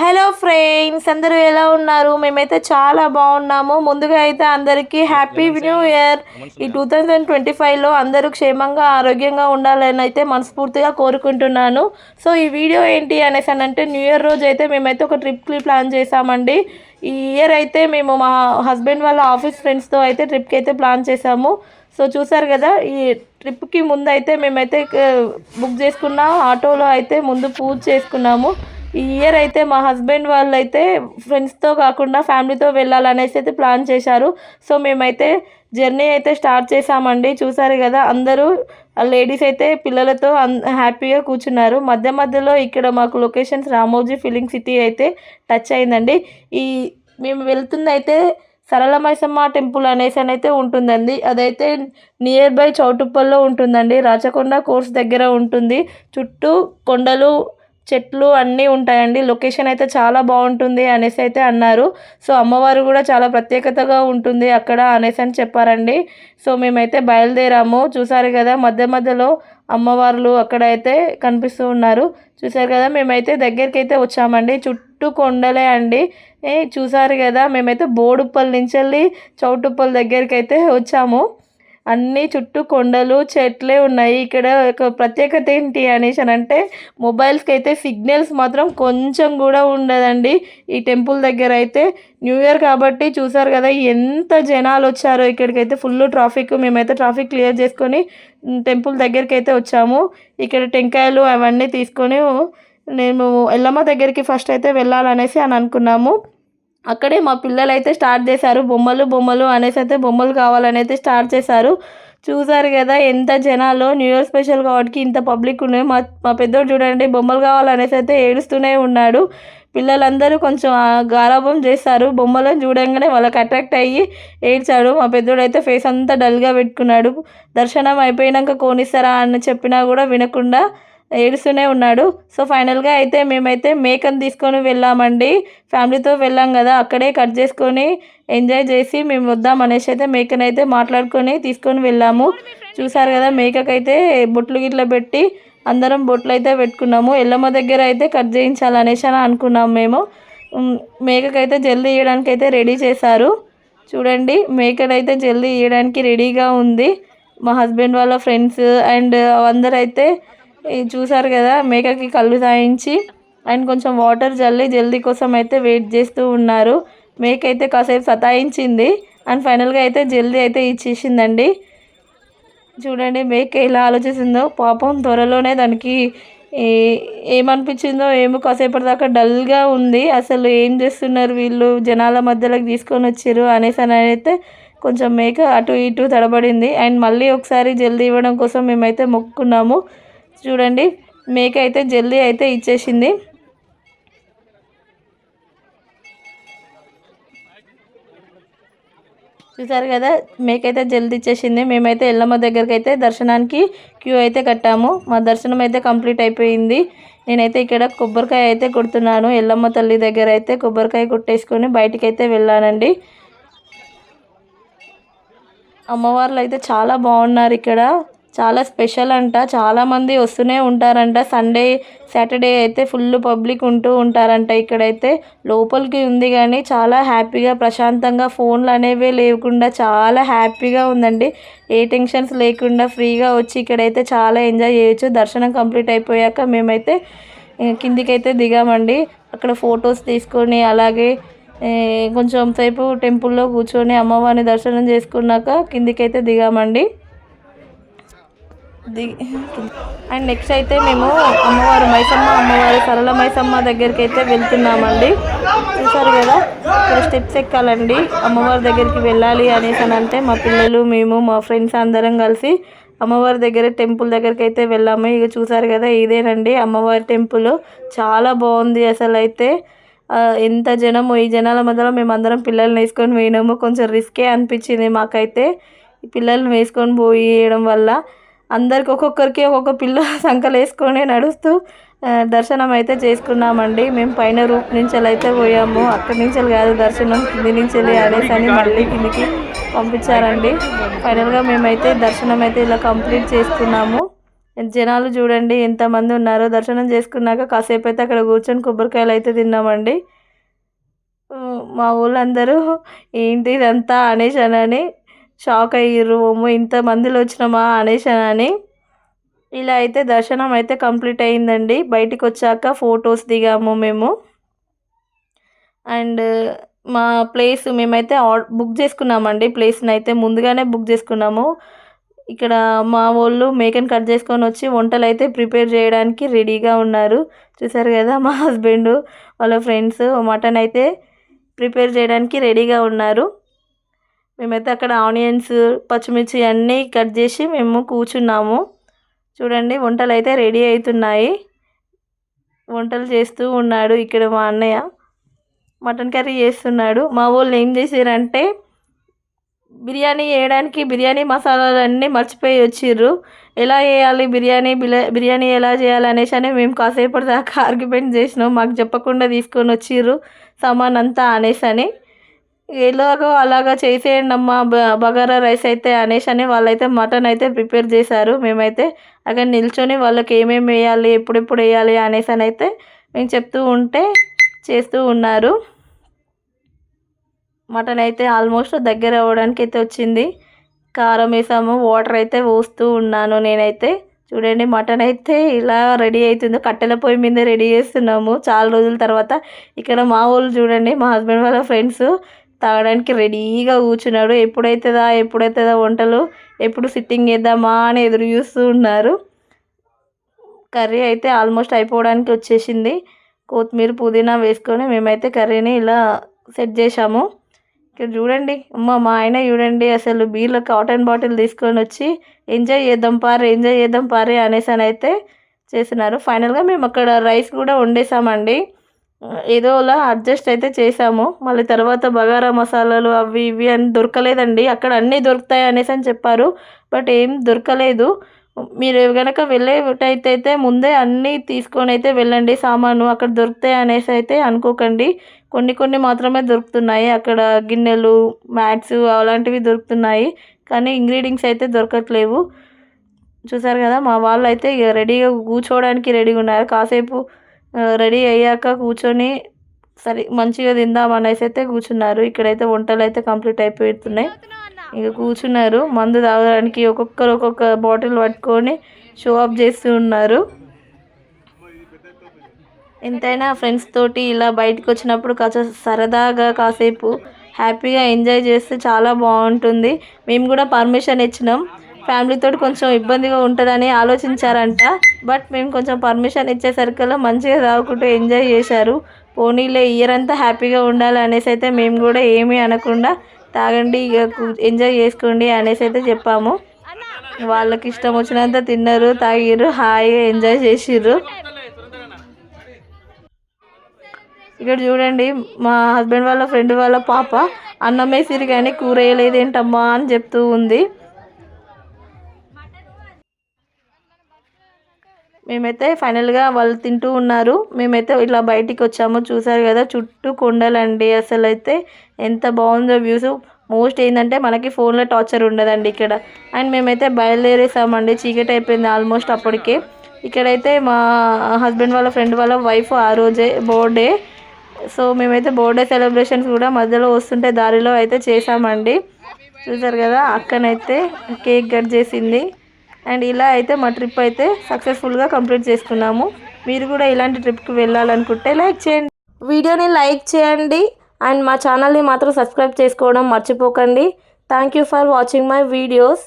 Hello friends అందరూ ఎలా ఉన్నారు? మేమైతే చాలా బాగున్నాము. ముందుగా అయితే అందరికీ హ్యాపీ న్యూ ఇయర్ ఈ టూ థౌజండ్ ట్వంటీ ఫైవ్లో అందరూ క్షేమంగా ఆరోగ్యంగా ఉండాలని అయితే మనస్ఫూర్తిగా కోరుకుంటున్నాను. సో ఈ వీడియో ఏంటి అనేసి అని అంటే న్యూ ఇయర్ రోజు అయితే మేమైతే ఒక ట్రిప్కి ప్లాన్ చేసామండి. ఈ ఇయర్ అయితే మేము మా హస్బెండ్ వాళ్ళ ఆఫీస్ ఫ్రెండ్స్తో అయితే ట్రిప్కి అయితే ప్లాన్ చేసాము. సో చూసారు కదా ఈ ట్రిప్కి ముందు అయితే మేమైతే బుక్ చేసుకున్న. ఆటోలో అయితే ముందు పూజ చేసుకున్నాము. ఈ ఇయర్ అయితే మా హస్బెండ్ వాళ్ళు అయితే ఫ్రెండ్స్తో కాకుండా ఫ్యామిలీతో వెళ్ళాలనేసి అయితే ప్లాన్ చేశారు. సో మేమైతే జర్నీ అయితే స్టార్ట్ చేసామండి చూసారు కదా అందరూ లేడీస్ అయితే పిల్లలతో అన్ హ్యాపీగా కూర్చున్నారు. మధ్య మధ్యలో ఇక్కడ మాకు లొకేషన్స్ రామోజీ ఫిలింగ్ సిటీ అయితే టచ్ అయిందండి. ఈ మేము వెళ్తుంది అయితే సరళమైసమ్మ టెంపుల్ అనేసి అని అయితే ఉంటుందండి. అదైతే నియర్ బై చౌటుప్పల్లో ఉంటుందండి. రాచకొండ కోర్స్ దగ్గర ఉంటుంది. చుట్టూ కొండలు చెట్లు అన్నీ ఉంటాయండి. లొకేషన్ అయితే చాలా బాగుంటుంది అనేసి అయితే అన్నారు. సో అమ్మవారు కూడా చాలా ప్రత్యేకతగా ఉంటుంది అక్కడ అనేసి అని చెప్పారండి. సో మేమైతే బయలుదేరాము. చూసారు కదా మధ్య మధ్యలో అమ్మవార్లు అక్కడ అయితే కనిపిస్తూ ఉన్నారు. చూసారు కదా మేమైతే దగ్గరికి అయితే వచ్చామండి. చుట్టూ కొండలే అండి. చూసారు కదా మేమైతే బోడుప్పల్ నుంచి వెళ్ళి చౌటుప్పల్ దగ్గరికి అయితే వచ్చాము. అన్ని చుట్టూ కొండలు చెట్లే ఉన్నాయి. ఇక్కడ ఒక ప్రత్యేకత ఏంటి అనేసి అని అంటే మొబైల్స్కి అయితే సిగ్నల్స్ మాత్రం కొంచెం కూడా ఉండదండి. ఈ టెంపుల్ దగ్గర అయితే న్యూ ఇయర్ కాబట్టి చూసారు కదా ఎంత జనాలు వచ్చారో. ఇక్కడికైతే ఫుల్ ట్రాఫిక్ మేమైతే ట్రాఫిక్ క్లియర్ చేసుకొని టెంపుల్ దగ్గరికి అయితే వచ్చాము. ఇక్కడ టెంకాయలు అవన్నీ తీసుకొని మేము ఎల్లమ్మ దగ్గరికి ఫస్ట్ అయితే వెళ్ళాలనేసి అని అనుకున్నాము. అక్కడే మా పిల్లలు అయితే స్టార్ట్ చేశారు. బొమ్మలు బొమ్మలు అనేసి అయితే బొమ్మలు కావాలని అయితే స్టార్ట్ చేశారు. చూసారు కదా ఎంత జనాలు న్యూ ఇయర్ స్పెషల్ కాబట్టి ఇంత పబ్లిక్ ఉన్నాయి. మా మా పెద్దోడు చూడండి బొమ్మలు కావాలనేసి అయితే ఏడుస్తూనే ఉన్నాడు. పిల్లలందరూ కొంచెం గారాభం చేస్తారు బొమ్మలను చూడంగానే వాళ్ళకి అట్రాక్ట్ అయ్యి ఏడ్చాడు. మా పెద్దోడు అయితే ఫేస్ అంతా డల్గా పెట్టుకున్నాడు. దర్శనం అయిపోయినాక కోనిస్తారా అని చెప్పినా కూడా వినకుండా ఏడుస్తూనే ఉన్నాడు. సో ఫైనల్గా అయితే మేమైతే మేకను తీసుకొని వెళ్ళామండి. ఫ్యామిలీతో వెళ్ళాం కదా అక్కడే కట్ చేసుకొని ఎంజాయ్ చేసి మేము వద్దాం అనేసి అయితే మేకను అయితే మాట్లాడుకొని తీసుకొని వెళ్ళాము. చూసారు కదా మేకకైతే బొట్లు గిట్ల పెట్టి అందరం బొట్లు అయితే పెట్టుకున్నాము. ఎల్లమ్మ దగ్గర అయితే కట్ చేయించాలనేసి అని అనుకున్నాము మేము. మేకకైతే జల్దీ ఇవ్వడానికి అయితే రెడీ చేశారు. చూడండి మేకనైతే జల్దీ ఇవ్వడానికి రెడీగా ఉంది. మా హస్బెండ్ వాళ్ళ ఫ్రెండ్స్ అండ్ అందరైతే చూసారు కదా మేకకి కళ్ళు తాయించి అండ్ కొంచెం వాటర్ జల్లి జల్దీ కోసం అయితే వెయిట్ చేస్తూ ఉన్నారు. మేక అయితే కాసేపు సతాయించింది అండ్ ఫైనల్గా అయితే జల్దీ అయితే ఇచ్చేసిందండి. చూడండి మేక ఎలా ఆలోచిస్తుందో పాపం త్వరలోనే దానికి ఏమనిపించిందో ఏమో కాసేపటి దాకా డల్గా ఉంది. అసలు ఏం చేస్తున్నారు వీళ్ళు? జనాల మధ్యలోకి తీసుకొని వచ్చారు అనేసి అని అయితే కొంచెం మేక అటు ఇటు తడబడింది. అండ్ మళ్ళీ ఒకసారి జల్దీ ఇవ్వడం కోసం మేమైతే మొక్కుకున్నాము. చూడండి. మేక అయితే జల్దీ అయితే ఇచ్చేసింది. చూసారు కదా మేకైతే జల్దీ ఇచ్చేసింది. మేమైతే ఎల్లమ్మ దగ్గరికి అయితే దర్శనానికి క్యూ అయితే కట్టాము. మా దర్శనం అయితే కంప్లీట్ అయిపోయింది. నేనైతే ఇక్కడ కొబ్బరికాయ అయితే కొడుతున్నాను. ఎల్లమ్మ తల్లి దగ్గర అయితే కొబ్బరికాయ కొట్టేసుకొని బయటికి అయితే వెళ్ళానండి. అమ్మవార్లు అయితే చాలా బాగున్నారు ఇక్కడ. చాలా స్పెషల్ అంట. చాలామంది వస్తూనే ఉంటారంట. సండే సాటర్డే అయితే ఫుల్ పబ్లిక్ ఉంటూ ఉంటారంట ఇక్కడైతే. లోపలికి ఉంది కానీ చాలా హ్యాపీగా ప్రశాంతంగా ఫోన్లు అనేవి లేకుండా చాలా హ్యాపీగా ఉందండి. ఏ టెన్షన్స్ లేకుండా ఫ్రీగా వచ్చి ఇక్కడైతే చాలా ఎంజాయ్ చేయొచ్చు. దర్శనం కంప్లీట్ అయిపోయాక మేమైతే కిందికైతే దిగామండి. అక్కడ ఫొటోస్ తీసుకొని అలాగే కొంచెం సేపు టెంపుల్లో కూర్చొని అమ్మవారిని దర్శనం చేసుకున్నాక కిందికైతే దిగామండి. దిగి అండ్ నెక్స్ట్ అయితే మేము అమ్మవారు మైసమ్మ అమ్మవారు సరళ మైసమ్మ దగ్గరికి అయితే వెళ్తున్నామండి. చూసారు కదా? ఇక్కడ స్టెప్స్ ఎక్కాలండి. అమ్మవారి దగ్గరికి వెళ్ళాలి అనేసి అని అంటే మా పిల్లలు మేము మా ఫ్రెండ్స్ అందరం కలిసి అమ్మవారి దగ్గర టెంపుల్ దగ్గరికి అయితే వెళ్ళాము. ఇక చూసారు కదా? ఇదేనండి అమ్మవారి టెంపుల్. చాలా బాగుంది అసలు అయితే ఎంత జనము ఈ జనాల మధ్యలో మేము అందరం పిల్లల్ని వేసుకొని పోయినాము. కొంచెం రిస్కే అనిపించింది మాకైతే. పిల్లల్ని వేసుకొని పోయడం వల్ల అందరికి ఒక్కొక్కరికి ఒక్కొక్క పిల్ల సంకలు వేసుకొని నడుస్తూ దర్శనం అయితే చేసుకున్నామండి. మేము పైన రూప్ నుంచి అయితే పోయాము. అక్కడి నుంచి కాదు దర్శనం కింది నుంచి అనేసి అని మళ్ళీ కిందికి పంపించారండి. ఫైనల్గా మేమైతే దర్శనం అయితే ఇలా కంప్లీట్ చేసుకున్నాము. జనాలు చూడండి ఎంతమంది ఉన్నారో. దర్శనం చేసుకున్నాక కాసేపు అయితే అక్కడ కూర్చొని కొబ్బరికాయలు అయితే తిన్నామండి. మా ఊళ్ళందరూ ఏంటి ఇదంతా? అనేసి అని షాక్ అయ్యారు అమ్మో ఇంతమందిలో వచ్చినామా అనేసానని ఇలా అయితే దర్శనం అయితే కంప్లీట్ అయిందండి. బయటికి వచ్చాక ఫొటోస్ దిగాము మేము. అండ్ మా ప్లేస్ మేమైతే బుక్ చేసుకున్నామండి. ప్లేస్ని అయితే ముందుగానే బుక్ చేసుకున్నాము. ఇక్కడ మా వాళ్ళు మేకని కట్ చేసుకొని వచ్చి వంటలు అయితే ప్రిపేర్ చేయడానికి రెడీగా ఉన్నారు. చూసారు కదా మా హస్బెండ్ వాళ్ళ ఫ్రెండ్స్ మటన్ అయితే ప్రిపేర్ చేయడానికి రెడీగా ఉన్నారు. మేమైతే అక్కడ ఆనియన్స్ పచ్చిమిర్చి అన్నీ కట్ చేసి మేము కూర్చున్నాము. చూడండి వంటలు అయితే రెడీ అవుతున్నాయి వంటలు చేస్తూ ఉన్నాడు ఇక్కడ మా అన్నయ్య. మటన్ కర్రీ చేస్తున్నాడు. మా వాళ్ళు ఏం చేసారంటే బిర్యానీ వేయడానికి బిర్యానీ మసాలాలు అన్నీ మర్చిపోయి వచ్చిర్రు. ఎలా చేయాలి బిర్యానీ బిల- బిర్యానీ ఎలా చేయాలి అనేసి అని మేము కాసేపటి దాకా ఆర్గ్యుమెంట్ చేసినాం. మాకు చెప్పకుండా తీసుకొని వచ్చిర్రు సామాన్ అంతా అనేసి అని. ఎలాగో అలాగా చేసేయండి అమ్మా బ- బగారా రైస్ అయితే అనేసి అని వాళ్ళైతే మటన్ అయితే ప్రిపేర్ చేశారు. మేమైతే అక్కడ నిల్చొని వాళ్ళకి ఏమేమి వేయాలి ఎప్పుడెప్పుడు వేయాలి అనేసి అని అయితే మేము చెప్తూ ఉంటే చేస్తూ ఉన్నారు. మటన్ అయితే ఆల్మోస్ట్ దగ్గర అవ్వడానికి అయితే వచ్చింది. కారం వేసాము వాటర్ అయితే పోస్తూ ఉన్నాను నేనైతే. చూడండి మటన్ అయితే ఇలా రెడీ అవుతుందో. కట్టెల పొయ్యి మీద రెడీ చేస్తున్నాము. చాలా రోజుల తర్వాత ఇక్కడ మా వాళ్ళు చూడండి మా హస్బెండ్ వాళ్ళ ఫ్రెండ్స్ తాగడానికి రెడీగా కూర్చున్నాడు. ఎప్పుడైతుందా ఎప్పుడైతుందా వంటలు? ఎప్పుడు సిట్టింగ్ వేద్దామా అని ఎదురు చూస్తూ ఉన్నారు. కర్రీ అయితే ఆల్మోస్ట్ అయిపోవడానికి వచ్చేసింది. కొత్తిమీర పుదీనా వేసుకొని మేమైతే కర్రీని ఇలా సెట్ చేసాము ఇక్కడ చూడండి అమ్మ మా ఆయన చూడండి అసలు బీర్లో కాటన్ బాటిల్ తీసుకొని వచ్చి ఎంజాయ్ చేద్దాం పారే ఎంజాయ్ చేద్దాం పారే అనేసి అని అయితే చేస్తున్నారు. ఫైనల్గా మేము అక్కడ రైస్ కూడా వండేసామండి. ఏదోలా అడ్జస్ట్ అయితే చేసాము మళ్ళీ తర్వాత బగారా మసాలాలు అవి ఇవి అని దొరకలేదండి. అక్కడ అన్నీ దొరుకుతాయి అనేసి అని చెప్పారు. బట్ ఏం దొరకలేదు. మీరు కనుక వెళ్ళేటైతే అయితే ముందే అన్నీ తీసుకొని అయితే వెళ్ళండి. సామాను అక్కడ దొరుకుతాయి అనేసి అయితే అనుకోకండి. కొన్ని కొన్ని మాత్రమే దొరుకుతున్నాయి. అక్కడ గిన్నెలు మ్యాట్స్ అలాంటివి దొరుకుతున్నాయి. కానీ ఇంగ్రీడియంట్స్ అయితే దొరకట్లేవు. చూసారు కదా మా వాళ్ళు అయితే ఇక రెడీగా కూర్చోవడానికి రెడీగా ఉన్నారు. కాసేపు రెడీ అయ్యాక కూర్చొని సరే మంచిగా తిందాం అనేసి అయితే కూర్చున్నారు. ఇక్కడైతే వంటలు అయితే కంప్లీట్ అయిపోతున్నాయి. ఇక కూర్చున్నారు. మందు తాగడానికి ఒక్కొక్కరు ఒక్కొక్క బాటిల్ పట్టుకొని షో ఆఫ్ చేస్తూ ఉన్నారు. ఎంతైనా ఫ్రెండ్స్ తోటి ఇలా బయటకు వచ్చినప్పుడు కాస్త సరదాగా కాసేపు హ్యాపీగా ఎంజాయ్ చేస్తే చాలా బాగుంటుంది. మేము కూడా పర్మిషన్ ఇచ్చినాం. ఫ్యామిలీతో కొంచెం ఇబ్బందిగా ఉంటుందని ఆలోచించారంట. బట్ మేము కొంచెం పర్మిషన్ ఇచ్చేసరికల్లా మంచిగా తాగుకుంటూ ఎంజాయ్ చేశారు. పోనీలే ఇయర్ అంతా హ్యాపీగా ఉండాలి అనేసి అయితే మేము కూడా ఏమీ అనకుండా తాగండి ఇక ఎంజాయ్ చేసుకోండి అనేసి అయితే చెప్పాము. వాళ్ళకి ఇష్టం వచ్చినంత తిన్నారు తాగిర్రు హాయిగా ఎంజాయ్ చేసిర్రు. ఇక్కడ చూడండి మా హస్బెండ్ వాళ్ళ ఫ్రెండ్ వాళ్ళ పాప అన్నం వేసిరు కానీ కూర వేయలేదు ఏంటమ్మా అని చెప్తూ ఉంది. మేమైతే ఫైనల్గా వాళ్ళు తింటూ ఉన్నారు. మేమైతే ఇట్లా బయటికి వచ్చాము. చూసారు కదా చుట్టూ కొండలండి. అసలు అయితే ఎంత బాగుందో వ్యూస్ మోస్ట్ ఏంటంటే మనకి ఫోన్లో టార్చర్ ఉండదండి ఇక్కడ. అండ్ మేమైతే బయలుదేరేసామండి. చీకటి అయిపోయింది ఆల్మోస్ట్ అప్పటికే. ఇక్కడైతే మా హస్బెండ్ వాళ్ళ ఫ్రెండ్ వాళ్ళ వైఫ్ ఆ రోజే బర్త్డే సో మేమైతే బర్త్డే సెలబ్రేషన్స్ కూడా మధ్యలో వస్తుంటే దారిలో అయితే చేసామండి చూసారు కదా అక్కనైతే కేక్ కట్ చేసింది. అండ్ ఇలా అయితే మా ట్రిప్ అయితే సక్సెస్ఫుల్గా కంప్లీట్ చేసుకున్నాము. మీరు కూడా ఇలాంటి ట్రిప్కి వెళ్ళాలనుకుంటే లైక్ చేయండి. వీడియోని లైక్ చేయండి. అండ్ మా ఛానల్ని మాత్రం సబ్స్క్రైబ్ చేసుకోవడం మర్చిపోకండి. Thank you for watching my videos.